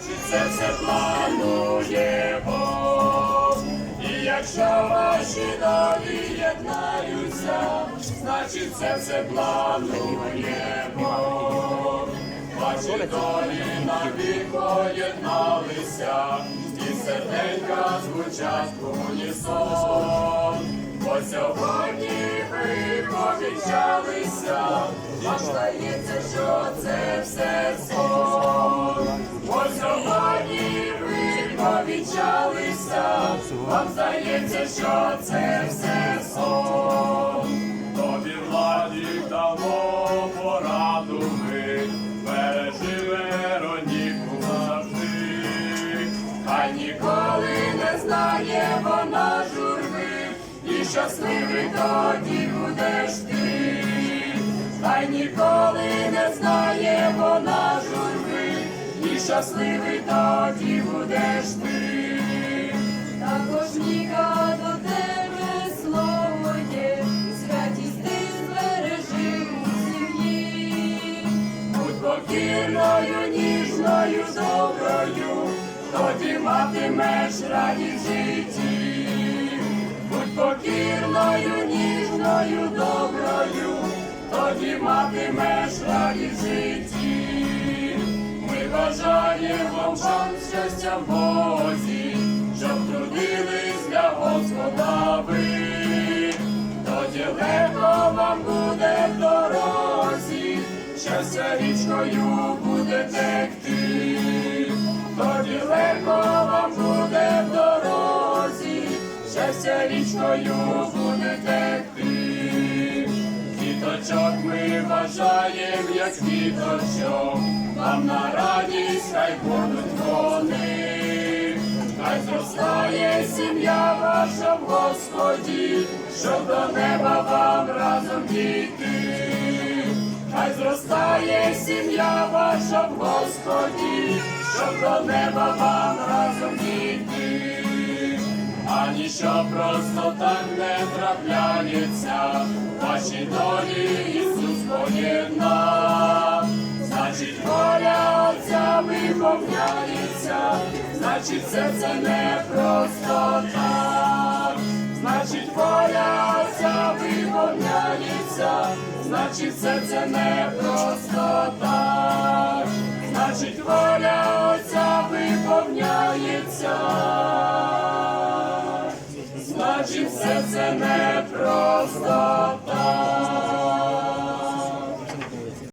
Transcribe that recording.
Це все планує Бог. І якщо ваші долі єднаються, значить це все планує Бог. Ваші долі навік поєдналися, і серденька звучать унісон. Бо сьогодні ви повінчалися, вам здається, що це все повінчалися, вам здається, що це все сон. Тобі владі дамо пораду ми, бережи Вероніку завжди. Хай ніколи не знає вона журби, і щасливий тоді будеш ти. Хай ніколи не знає вона журби, і щасливий тоді будеш ти. Покірною, ніжною, доброю, тоді матимеш радість житті. Будь покірною, ніжною, доброю, тоді матимеш радість житті. Ми бажаємо вам щастя в Бозі, щоб трудились щастя річкою буде текти, тоді легко вам буде в дорозі, щастя річкою буде текти. Квіточок ми вважаєм, як квіточок, вам на радість хай будуть вони. Хай зростає сім'я ваша в Господі, щоб до неба вам разом дійти. Хай зростає сім'я ваша в Господі, щоб до неба вам разом дійти. А ніщо просто так не трапляється, ваші долі Ісус поєднав. Значить, воля Отця виповняється, значить, це це не просто так. Значить, воля Отця виповняється, значить, все це не просто так. Значить, воля Отця виповняється. Значить, все це не просто